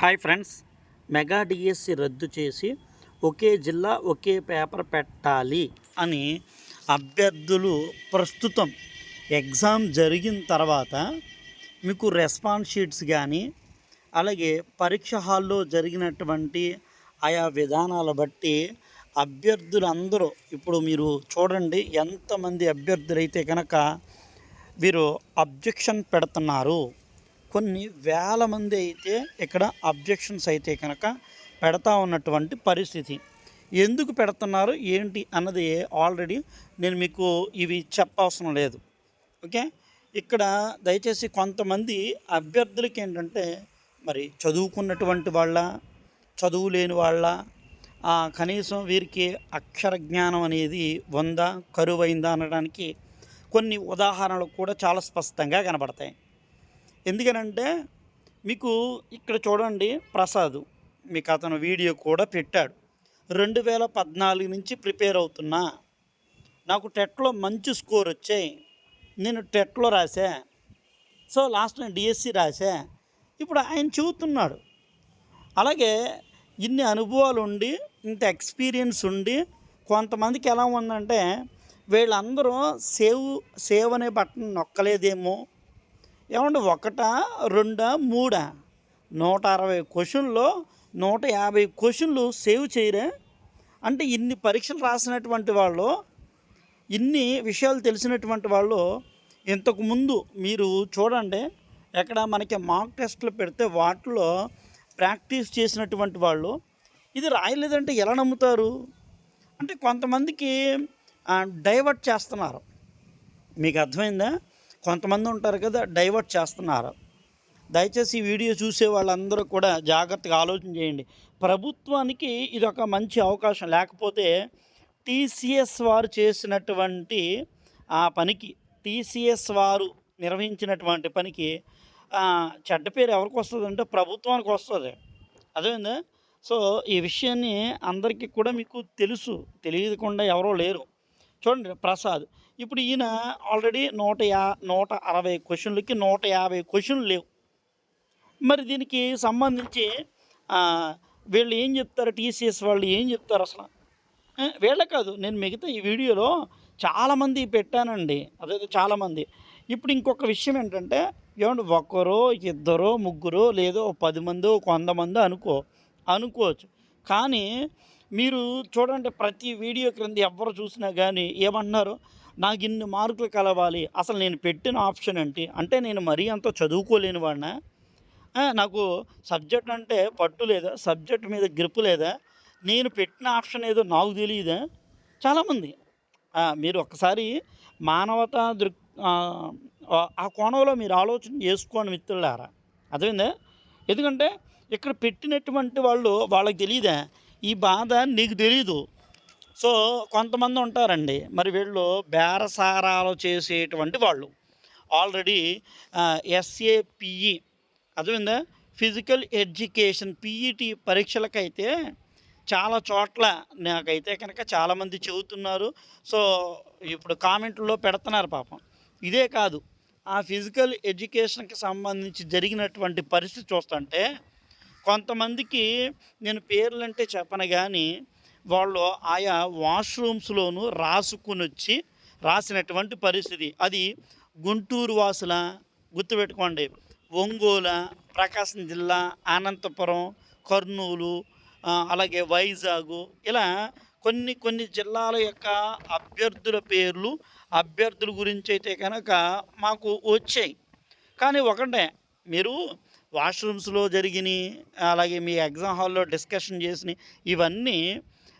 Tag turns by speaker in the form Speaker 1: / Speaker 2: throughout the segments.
Speaker 1: Hi friends. Mega DSC రద్దు చేసి ఒకే జిల్లా ఒకే పేపర్ పెట్టాలి అని అభ్యర్థులు ప్రస్తుతం ఎగ్జామ్ జరిగిన తర్వాత మీకు రెస్పాన్స్ షీట్స్ కానీ అలాగే పరీక్ష హాల్లో జరిగినటువంటి ఆయా విధానాల బట్టి అభ్యర్థులందరూ ఇప్పుడు మీరు చూడండి ఎంతమంది అభ్యర్థులైతే కనుక వీరు అబ్జెక్షన్ పెడుతున్నారు. కొన్ని వేల మంది అయితే ఇక్కడ అబ్జెక్షన్స్ అయితే కనుక పెడతా ఉన్నటువంటి పరిస్థితి. ఎందుకు పెడుతున్నారు? ఏంటి అన్నది ఆల్రెడీ నేను మీకు ఇవి చెప్పవసరం లేదు. ఓకే? ఇక్కడ దయచేసి కొంతమంది అభ్యర్థులకి ఏంటంటే మరి చదువుకున్నటువంటి వాళ్ళ చదువు లేని వాళ్ళ కనీసం వీరికి అక్షర జ్ఞానం అనేది ఉందా కరువైందా అనడానికి కొన్ని ఉదాహరణలు కూడా చాలా స్పష్టంగా కనబడతాయి. ఎందుకనంటే మీకు ఇక్కడ చూడండి ప్రసాద్ మీకు అతను వీడియో కూడా పెట్టాడు. రెండు వేల పద్నాలుగు నుంచి ప్రిపేర్ అవుతున్నా నాకు టెట్లో మంచి స్కోర్ వచ్చాయి. నేను టెట్లో రాసా సో లాస్ట్ నేను డిఎస్సి రాసా ఇప్పుడు ఆయన చెబుతున్నాడు. అలాగే ఇన్ని అనుభవాలు ఉండి ఇంత ఎక్స్పీరియన్స్ ఉండి కొంతమందికి ఎలా ఉందంటే వీళ్ళందరూ సేవ్ సేవ్ అనే బటన్ నొక్కలేదేమో. ఏమంటే ఒకటా రెండా మూడా? నూట అరవై క్వశ్చన్లో నూట యాభై క్వశ్చన్లు సేవ్ చేయరా? అంటే ఇన్ని పరీక్షలు రాసినటువంటి వాళ్ళు ఇన్ని విషయాలు తెలిసినటువంటి వాళ్ళు ఇంతకుముందు మీరు చూడండి ఎక్కడ మనకి మాక్ టెస్ట్లు పెడితే వాటిలో ప్రాక్టీస్ చేసినటువంటి వాళ్ళు ఇది రాయలేదంటే ఎలా నమ్ముతారు? అంటే కొంతమందికి డైవర్ట్ చేస్తున్నారు. మీకు అర్థమైందా? కొంతమంది ఉంటారు కదా డైవర్ట్ చేస్తున్నారు. దయచేసి ఈ వీడియో చూసే వాళ్ళందరూ కూడా జాగ్రత్తగా ఆలోచన చేయండి. ప్రభుత్వానికి ఇది ఒక మంచి అవకాశం. లేకపోతే టీసీఎస్ వారు చేసినటువంటి ఆ పనికి టీసీఎస్ వారు నిర్వహించినటువంటి పనికి చెడ్డ పేరు ఎవరికి వస్తుంది అంటే ప్రభుత్వానికి వస్తుంది. అదేందా సో ఈ విషయాన్ని అందరికీ కూడా మీకు తెలుసు. తెలియకుండా ఎవరో లేరు. చూడండి ప్రసాద్. ఇప్పుడు ఈయన ఆల్రెడీ నూట యా నూట అరవై క్వశ్చన్లకి నూట యాభై క్వశ్చన్లు లేవు. మరి దీనికి సంబంధించి వీళ్ళు ఏం చెప్తారు? టీసీఎస్ వాళ్ళు ఏం చెప్తారు అసలు? వీళ్ళ కాదు నేను మిగతా ఈ వీడియోలో చాలామంది పెట్టానండి. అదే చాలామంది. ఇప్పుడు ఇంకొక విషయం ఏంటంటే ఏమంటే ఒక్కరో ఇద్దరో ముగ్గురో లేదో పది మందో కొంతమందో అనుకో అనుకోవచ్చు. కానీ మీరు చూడండి ప్రతి వీడియో క్రింద ఎవరు చూసినా కానీ ఏమన్నారు నాకు ఇన్ని మార్కులు కలవాలి. అసలు నేను పెట్టిన ఆప్షన్ ఏంటి? అంటే నేను మరీ అంత చదువుకోలేని వాడినా? నాకు సబ్జెక్ట్ అంటే పట్టు లేదా? సబ్జెక్ట్ మీద గ్రిప్ లేదా? నేను పెట్టిన ఆప్షన్ ఏదో నాకు తెలియదా చాలామంది. మీరు ఒక్కసారి మానవతా దృక్ ఆ, ఆ కోణంలో మీరు ఆలోచన చేసుకోండి మిత్రులారా. అర్థమైందా? ఎందుకంటే ఇక్కడ పెట్టినటువంటి వాళ్ళు వాళ్ళకి తెలియదా ఈ బాధ నీకు తెలీదు. సో కొంతమంది ఉంటారండి. మరి వీళ్ళు బేరసారాలు చేసేటువంటి వాళ్ళు. ఆల్రెడీ ఎస్ఏపిఈ అదేవిందా ఫిజికల్ ఎడ్యుకేషన్ పీఈటీ పరీక్షలకైతే చాలా చోట్ల నాకైతే కనుక చాలామంది చెబుతున్నారు. సో ఇప్పుడు కామెంట్లో పెడుతున్నారు పాపం. ఇదే కాదు. ఆ ఫిజికల్ ఎడ్యుకేషన్కి సంబంధించి జరిగినటువంటి పరిస్థితి చూస్తుంటే కొంతమందికి నేను పేర్లంటే చెప్పను కానీ వాళ్ళు ఆయా వాష్రూమ్స్లోను రాసుకుని వచ్చి రాసినటువంటి పరిస్థితి. అది గుంటూరు వాసుల గుర్తుపెట్టుకోండి. ఒంగోలు ప్రకాశం జిల్లా అనంతపురం కర్నూలు అలాగే వైజాగ్ ఇలా కొన్ని కొన్ని జిల్లాల యొక్క అభ్యర్థుల పేర్లు అభ్యర్థుల గురించి అయితే కనుక మాకు వచ్చాయి. కానీ ఒకటే మీరు వాష్రూమ్స్లో జరిగినాయి అలాగే మీ ఎగ్జామ్ హాల్లో డిస్కషన్ చేసిన ఇవన్నీ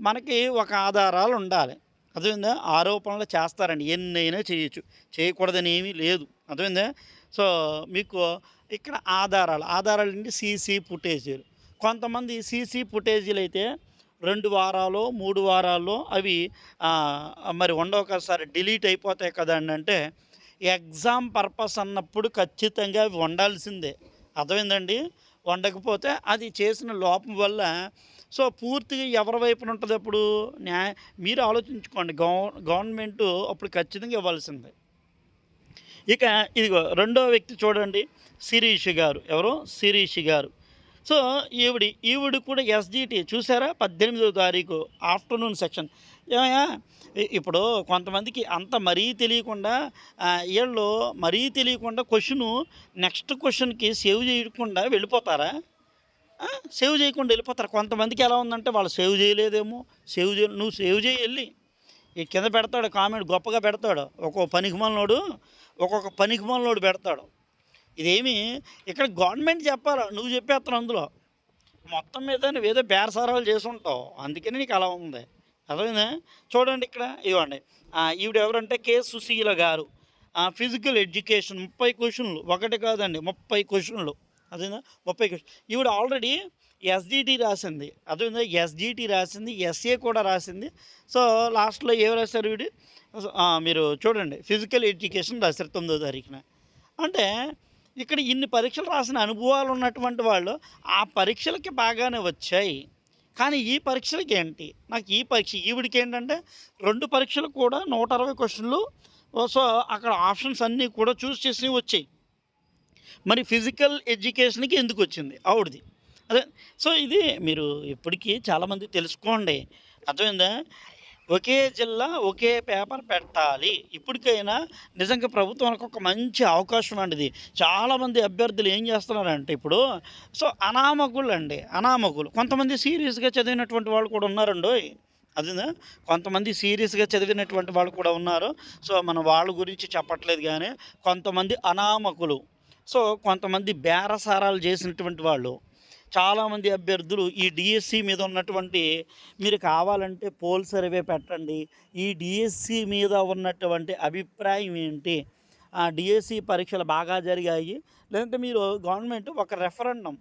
Speaker 1: మనకి ఒక ఆధారాలు ఉండాలి. అర్థమైందా? ఆరోపణలు చేస్తారండి. ఎన్నైనా చేయొచ్చు. చేయకూడదని ఏమీ లేదు. అర్థమైందా? సో మీకు ఇక్కడ ఆధారాలు ఆధారాలు అంటే సీసీ ఫుటేజీలు. కొంతమంది సీసీ ఫుటేజీలు అయితే రెండు వారాలు మూడు వారాల్లో అవి మరి ఉండొకసారి డిలీట్ అయిపోతాయి కదండి అంటే ఎగ్జామ్ పర్పస్ అన్నప్పుడు ఖచ్చితంగా అవి ఉండాల్సిందే. అర్థమైందండి? వండకపోతే అది చేసిన లోపం వల్ల సో పూర్తిగా ఎవరి వైపున ఉంటుంది అప్పుడు? న్యాయ మీరు ఆలోచించుకోండి. గవ గవర్నమెంట్ అప్పుడు ఖచ్చితంగా ఇవ్వాల్సిందే. ఇక ఇదిగో రెండో వ్యక్తి చూడండి. శిరీష్ గారు. ఎవరు? శిరీష్ గారు. సో ఈవిడి ఈవిడ కూడా ఎస్జిటి. చూసారా? పద్దెనిమిదో తారీఖు ఆఫ్టర్నూన్ సెక్షన్. ఏమయ్యా? ఇప్పుడు కొంతమందికి అంత మరీ తెలియకుండా వీళ్ళు మరీ తెలియకుండా క్వశ్చను నెక్స్ట్ క్వశ్చన్కి సేవ్ చేయకుండా వెళ్ళిపోతారా? సేవ్ చేయకుండా వెళ్ళిపోతారు? కొంతమందికి ఎలా ఉందంటే వాళ్ళు సేవ్ చేయలేదేమో సేవ్ చేయ నువ్వు సేవ్ చేయి వెళ్ళి. ఈ కింద పెడతాడు కామెంట్ గొప్పగా పెడతాడు. ఒక్కొక్క పనికిమాలనోడు ఒక్కొక్క పనికిమాలనోడు పెడతాడు. ఇదేమి? ఇక్కడ గవర్నమెంట్ చెప్పాలి? నువ్వు చెప్పేస్తాను అందులో. మొత్తం మీద నువ్వేదో బేరసారాలు చేసి ఉంటావు అందుకని నీకు అలా ఉంది. అర్థమైందా? చూడండి ఇక్కడ ఇవ్వండి ఈవిడ ఎవరంటే కె. సుశీల గారు. ఫిజికల్ ఎడ్యుకేషన్ ముప్పై క్వశ్చన్లు. ఒకటి కాదండి ముప్పై క్వశ్చన్లు. అదేనా ముప్పై క్వశ్చన్ ఈవిడ ఆల్రెడీ ఎస్డిటి రాసింది. అదేవిధంగా ఎస్డిటి రాసింది ఎస్ఏ కూడా రాసింది. సో లాస్ట్లో ఏం రాశారు వీడు? మీరు చూడండి. ఫిజికల్ ఎడ్యుకేషన్ రాశారు తొమ్మిదో తారీఖున. అంటే ఇక్కడ ఇన్ని పరీక్షలు రాసిన అనుభవాలు ఉన్నటువంటి వాళ్ళు ఆ పరీక్షలకి బాగానే వచ్చాయి. కానీ ఈ పరీక్షలకి ఏంటి? నాకు ఈ పరీక్ష ఈవిడికి ఏంటంటే రెండు పరీక్షలు కూడా నూట అరవై క్వశ్చన్లు. సో అక్కడ ఆప్షన్స్ అన్నీ కూడా చూస్ చేసి వచ్చాయి. మరి ఫిజికల్ ఎడ్యుకేషన్కి ఎందుకు వచ్చింది? ఆవిడది. అదే సో ఇది మీరు ఇప్పటికీ చాలామంది తెలుసుకోండి. అర్థమైందా? ఒకే జిల్లా ఒకే పేపర్ పెట్టాలి. ఇప్పటికైనా నిజంగా ప్రభుత్వానికి ఒక మంచి అవకాశం అండి ఇది. చాలామంది అభ్యర్థులు ఏం చేస్తున్నారంటే ఇప్పుడు సో అనామకులు అండి అనామకులు. కొంతమంది సీరియస్గా చదివినటువంటి వాళ్ళు కూడా ఉన్నారండి అదేనా కొంతమంది సీరియస్గా చదివినటువంటి వాళ్ళు కూడా ఉన్నారు. సో మనం వాళ్ళ గురించి చెప్పట్లేదు కానీ కొంతమంది అనామకులు. సో కొంతమంది బేరసారాలు చేసినటువంటి వాళ్ళు. చాలామంది అభ్యర్థులు ఈ డిఎస్సి మీద ఉన్నటువంటి మీరు కావాలంటే పోల్ సర్వే పెట్టండి. ఈ డిఎస్సి మీద ఉన్నటువంటి అభిప్రాయం ఏంటి? ఆ డిఎస్సి పరీక్షలు బాగా జరిగాయి. లేదంటే మీరు గవర్నమెంట్ ఒక రెఫరెండం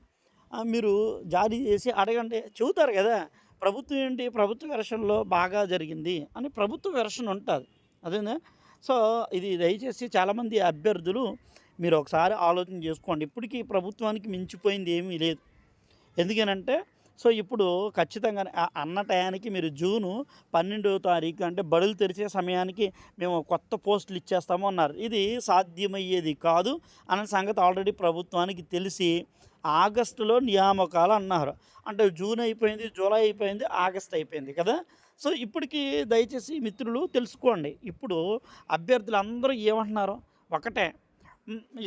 Speaker 1: మీరు జారీ చేసి అడగండి. చెబుతారు కదా ప్రభుత్వం ఏంటి? ప్రభుత్వ వెర్షన్లో బాగా జరిగింది అని ప్రభుత్వ వెర్షన్ ఉంటుంది. అదేనా? సో ఇది దయచేసి చాలామంది అభ్యర్థులు మీరు ఒకసారి ఆలోచన చేసుకోండి. ఇప్పటికీ ప్రభుత్వానికి మించిపోయింది ఏమీ లేదు. ఎందుకనంటే సో ఇప్పుడు ఖచ్చితంగా అన్న టయానికి మీరు జూను పన్నెండవ తారీఖు అంటే బడులు తెరిచే సమయానికి మేము కొత్త పోస్టులు ఇచ్చేస్తాము అన్నారు. ఇది సాధ్యమయ్యేది కాదు అన్న సంగతి ఆల్రెడీ ప్రభుత్వానికి తెలిసి ఆగస్టులో నియామకాలు అన్నారు. అంటే జూన్ అయిపోయింది జూలై అయిపోయింది ఆగస్ట్ అయిపోయింది కదా? సో ఇప్పటికి దయచేసి మిత్రులు తెలుసుకోండి. ఇప్పుడు అభ్యర్థులు అందరూ ఏమంటున్నారు? ఒకటే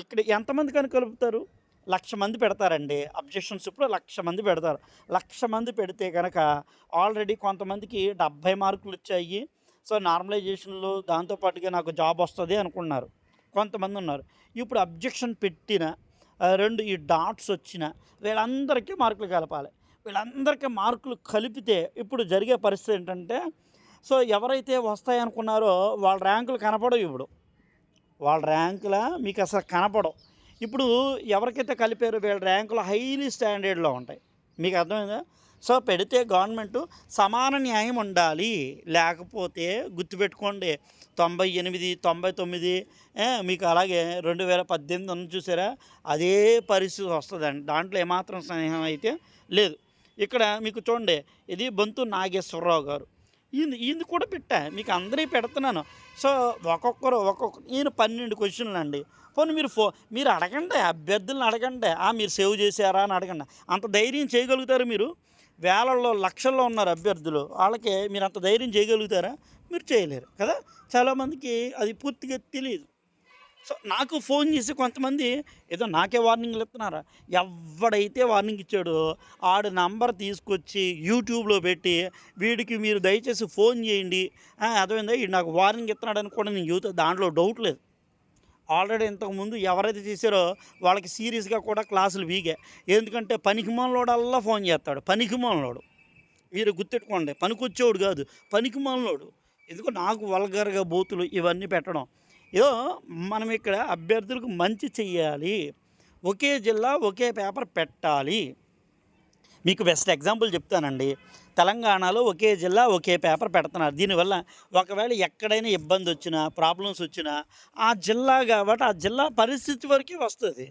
Speaker 1: ఇక్కడ ఎంతమంది కనుక కలుపుతారు? లక్ష మంది పెడతారండి. అబ్జెక్షన్స్ ఇప్పుడు లక్ష మంది పెడతారు. లక్ష మంది పెడితే కనుక ఆల్రెడీ కొంతమందికి డెబ్భై మార్కులు వచ్చాయి. సో నార్మలైజేషన్లో దాంతోపాటుగా నాకు జాబ్ వస్తుంది అనుకున్నారు. కొంతమంది ఉన్నారు. ఇప్పుడు అబ్జెక్షన్ పెట్టిన రెండు ఈ డాట్స్ వచ్చిన వీళ్ళందరికీ మార్కులు కలపాలి. వీళ్ళందరికీ మార్కులు కలిపితే ఇప్పుడు జరిగే పరిస్థితి ఏంటంటే సో ఎవరైతే వస్తాయనుకున్నారో వాళ్ళ ర్యాంకులు కనపడవు ఇప్పుడు. వాళ్ళ ర్యాంకుల మీకు అసలు కనపడవు. ఇప్పుడు ఎవరికైతే కలిపారో వీళ్ళ ర్యాంకులు హైలీ స్టాండర్డ్లో ఉంటాయి. మీకు అర్థమైందా? సో పెడితే గవర్నమెంట్ సమాన న్యాయం ఉండాలి. లేకపోతే గుర్తుపెట్టుకోండి తొంభై ఎనిమిది తొంభై తొమ్మిది మీకు అలాగే రెండు వేల పద్దెనిమిది ఉన్న చూసారా? అదే పరిస్థితి వస్తుందండి. దాంట్లో ఏమాత్రం స్నేహం అయితే లేదు. ఇక్కడ మీకు చూడండి ఇది బొంతు నాగేశ్వరరావు గారు. ఈయన ఈయన కూడా పెట్టా. మీకు అందరికీ పెడుతున్నాను. సో ఒక్కొక్కరు ఒక్కొక్క ఈయన పన్నెండు క్వశ్చన్లు అండి. పోనీ మీరు ఫో మీరు అడగండి అభ్యర్థులను అడగండి. ఆ మీరు సేవ్ చేశారా అని అడగండి. అంత ధైర్యం చేయగలుగుతారు మీరు? వేలల్లో లక్షల్లో ఉన్నారు అభ్యర్థులు. వాళ్ళకి మీరు అంత ధైర్యం చేయగలుగుతారా? మీరు చేయలేరు కదా? చాలామందికి అది పూర్తిగా తెలియదు సో నాకు ఫోన్ చేసి కొంతమంది ఏదో నాకే వార్నింగ్లు ఇస్తున్నారా? ఎవడైతే వార్నింగ్ ఇచ్చాడో ఆడు నంబర్ తీసుకొచ్చి యూట్యూబ్లో పెట్టి వీడికి మీరు దయచేసి ఫోన్ చేయండి. ఆ, వీడు నాకు వార్నింగ్ ఇస్తున్నాడని కూడా నేను చూస్తే దాంట్లో డౌట్ లేదు. ఆల్రెడీ ఇంతకుముందు ఎవరైతే చేశారో వాళ్ళకి సీరియస్గా కూడా క్లాసులు వీగే. ఎందుకంటే పనికిమాలోడల్లా ఫోన్ చేస్తాడు. పనికిమాలోడు మీరు గుర్తెట్టుకోండి పనికొచ్చేవాడు కాదు పనికిమాలోడు ఎందుకు నాకు వల్గర్గా బూతులు ఇవన్నీ పెట్టడం. ఏదో మనం ఇక్కడ అభ్యర్థులకు మంచి చెయ్యాలి. ఒకే జిల్లా ఒకే పేపర్ పెట్టాలి. మీకు బెస్ట్ ఎగ్జాంపుల్ చెప్తానండి. తెలంగాణలో ఒకే జిల్లా ఒకే పేపర్ పెడుతున్నారు. దీనివల్ల ఒకవేళ ఎక్కడైనా ఇబ్బంది వచ్చినా ప్రాబ్లమ్స్ వచ్చినా ఆ జిల్లా కాబట్టి ఆ జిల్లా పరిస్థితి వరకే వస్తుంది.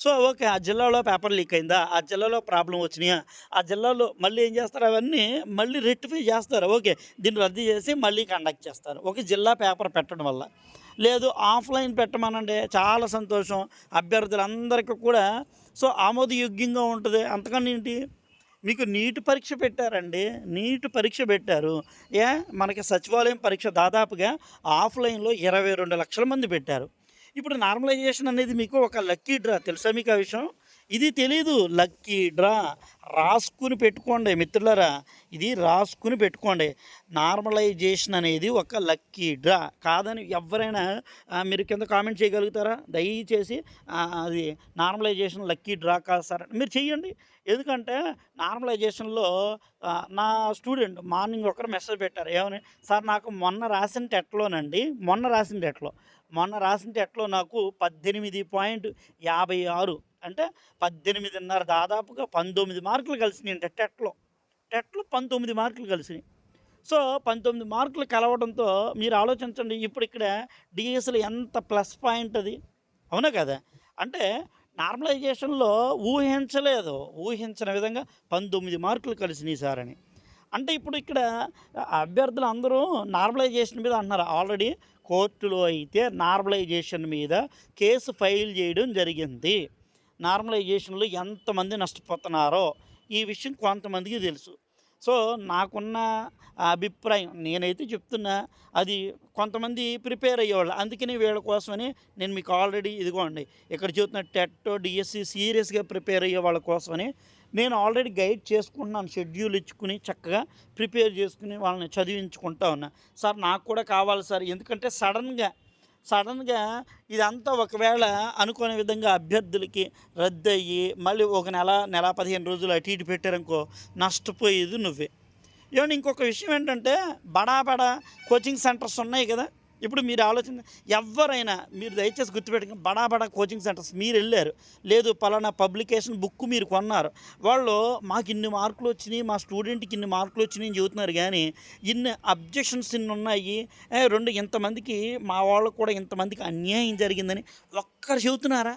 Speaker 1: సో ఓకే ఆ జిల్లాలో పేపర్ లీక్ అయిందా? ఆ జిల్లాలో ప్రాబ్లం వచ్చినాయా? ఆ జిల్లాలో మళ్ళీ ఏం చేస్తారు? అవన్నీ మళ్ళీ రెక్టిఫై చేస్తారు. ఓకే దీన్ని రద్దు చేసి మళ్ళీ కండక్ట్ చేస్తారు. ఒక జిల్లా పేపర్ పెట్టడం వల్ల. లేదు ఆఫ్లైన్ పెట్టమనండి. చాలా సంతోషం. అభ్యర్థులందరికీ కూడా. సో ఆమోదయోగ్యంగా ఉంటుంది. అంతకన్నా ఏంటి? మీకు నీట్ పరీక్ష పెట్టారండి. నీట్ పరీక్ష పెట్టారు. ఏ? మనకి సచివాలయం పరీక్ష దాదాపుగా ఆఫ్లైన్లో ఇరవై రెండు లక్షల మంది పెట్టారు. ఇప్పుడు నార్మలైజేషన్ అనేది మీకు ఒక లక్కీ డ్రా. తెలుసా మీకు ఆ విషయం? ఇది తెలీదు. Lucky draw. రాసుకుని పెట్టుకోండి మిత్రులరా. ఇది రాసుకుని పెట్టుకోండి. నార్మలైజేషన్ అనేది ఒక లక్కీ డ్రా. కాదని ఎవరైనా మీరు కింద కామెంట్ చేయగలుగుతారా? దయచేసి అది నార్మలైజేషన్ లక్కీ డ్రా కాదు సార్. మీరు చెయ్యండి. ఎందుకంటే నార్మలైజేషన్లో నా స్టూడెంట్ మార్నింగ్ ఒకరు మెసేజ్ పెట్టారు. ఏమని? సార్ నాకు మొన్న రాసిన టెట్లోనండి. మొన్న రాసిన టెట్లో. మొన్న రాసిన టెట్లో నాకు పద్దెనిమిది పాయింట్ యాభై ఆరు అంటే పద్దెనిమిదిన్నర దాదాపుగా పంతొమ్మిది మార్కులు కలిసినాయి అంటే టెట్లో. టెట్లో పంతొమ్మిది మార్కులు కలిసినాయి. సో పంతొమ్మిది మార్కులు కలవడంతో మీరు ఆలోచించండి ఇప్పుడు ఇక్కడ డిఎస్లో ఎంత ప్లస్ పాయింట్ అది? అవునా కదా? అంటే నార్మలైజేషన్లో ఊహించలేదు. ఊహించిన విధంగా పంతొమ్మిది మార్కులు కలిసినాయి సార్ అని. అంటే ఇప్పుడు ఇక్కడ అభ్యర్థులు అందరూ నార్మలైజేషన్ మీద అంటున్నారు. ఆల్రెడీ కోర్టులో అయితే నార్మలైజేషన్ మీద కేసు ఫైల్ చేయడం జరిగింది. నార్మలైజేషన్లో ఎంతమంది నష్టపోతున్నారో ఈ విషయం కొంతమందికి తెలుసు. సో నాకున్న అభిప్రాయం నేనైతే చెప్తున్నా అది కొంతమంది ప్రిపేర్ అయ్యేవాళ్ళు. అందుకని వీళ్ళ కోసమని నేను మీకు ఆల్రెడీ ఇదిగోండి ఇక్కడ చూస్తున్న టెట్ డిఎస్సి సీరియస్గా ప్రిపేర్ అయ్యే వాళ్ళ కోసమని నేను ఆల్రెడీ గైడ్ చేసుకుంటున్నాను షెడ్యూల్ ఇచ్చుకుని చక్కగా ప్రిపేర్ చేసుకుని వాళ్ళని చదివించుకుంటా ఉన్నా. సార్ నాకు కూడా కావాలి సార్. ఎందుకంటే సడన్గా సడన్గా ఇదంతా ఒకవేళ అనుకునే విధంగా అభ్యర్థులకి రద్దు అయ్యి మళ్ళీ ఒక నెల నెల పదిహేను రోజులు అటు ఇటు పెట్టారనుకో నష్టపోయేది నువ్వే. ఏమంటే ఇంకొక విషయం ఏంటంటే బడా బడా కోచింగ్ సెంటర్స్ ఉన్నాయి కదా? ఇప్పుడు మీరు ఆలోచన ఎవరైనా మీరు దయచేసి గుర్తుపెట్టుకుని బడా బడా కోచింగ్ సెంటర్స్ మీరు వెళ్ళారు. లేదు పలానా పబ్లికేషన్ బుక్ మీరు కొన్నారు. వాళ్ళు మాకు ఇన్ని మార్కులు వచ్చినాయి మా స్టూడెంట్కి ఇన్ని మార్కులు వచ్చినాయి అని చెబుతున్నారు కానీ ఇన్ని అబ్జెక్షన్స్ ఇన్ని ఉన్నాయి. రెండు ఇంతమందికి మా వాళ్ళకు కూడా ఇంతమందికి అన్యాయం జరిగిందని ఒక్కరు చెబుతున్నారా?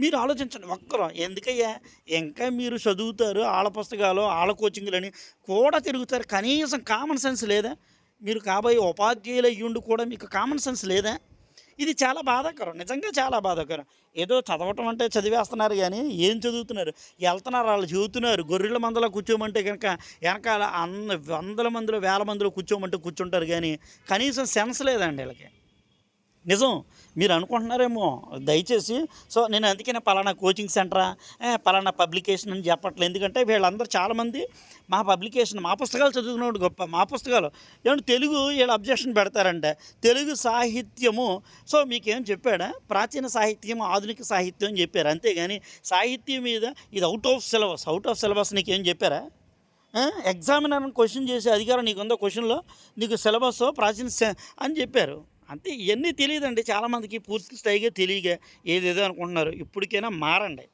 Speaker 1: మీరు ఆలోచించండి ఒక్కరు. ఎందుకయ్యా? ఇంకా మీరు చదువుతారు ఆళ్ళ పుస్తకాలు ఆళ్ళ కోచింగ్లని కూడా తిరుగుతారు. కనీసం కామన్ సెన్స్ లేదా? మీరు కాబోయే ఉపాధ్యాయులు అయ్యుండి కూడా మీకు కామన్ సెన్స్ లేదా? ఇది చాలా బాధాకరం. నిజంగా చాలా బాధాకరం. ఏదో చదవటం అంటే చదివేస్తున్నారు కానీ ఏం చదువుతున్నారు? వెళ్తున్నారు వాళ్ళు చదువుతున్నారు గొర్రెల మందలో కూర్చోమంటే కనుక వెనకాల అంద వందల మందిలో వేల మందిలో కూర్చోమంటే కూర్చుంటారు కానీ కనీసం సెన్స్ లేదండి వీళ్ళకి. నిజం. మీరు అనుకుంటున్నారేమో. దయచేసి. సో నేను అందుకనే పలానా కోచింగ్ సెంటరా? పలానా పబ్లికేషన్ అని చెప్పట్లేదు. ఎందుకంటే వీళ్ళందరూ చాలామంది మా పబ్లికేషన్ మా పుస్తకాలు చదువుకున్నప్పుడు గొప్ప. మా పుస్తకాలు. ఏమంటే తెలుగు వీళ్ళు అబ్జెక్షన్ పెడతారంటే. తెలుగు సాహిత్యము. సో మీకేం చెప్పాడా? ప్రాచీన సాహిత్యం ఆధునిక సాహిత్యం అని చెప్పారు. అంతేగాని సాహిత్యం మీద ఇది out of syllabus out of syllabus నీకేం చెప్పారా? ఎగ్జామినర్ క్వశ్చన్ చేసే అధికారం నీకుందో క్వశ్చన్లో నీకు సిలబస్ ప్రాచీన అని చెప్పారు. అంతే ఇవన్నీ తెలియదండి. చాలామందికి పూర్తి స్థాయిగా తెలియగా ఏదేదో అనుకుంటున్నారు. ఇప్పటికైనా మారండి.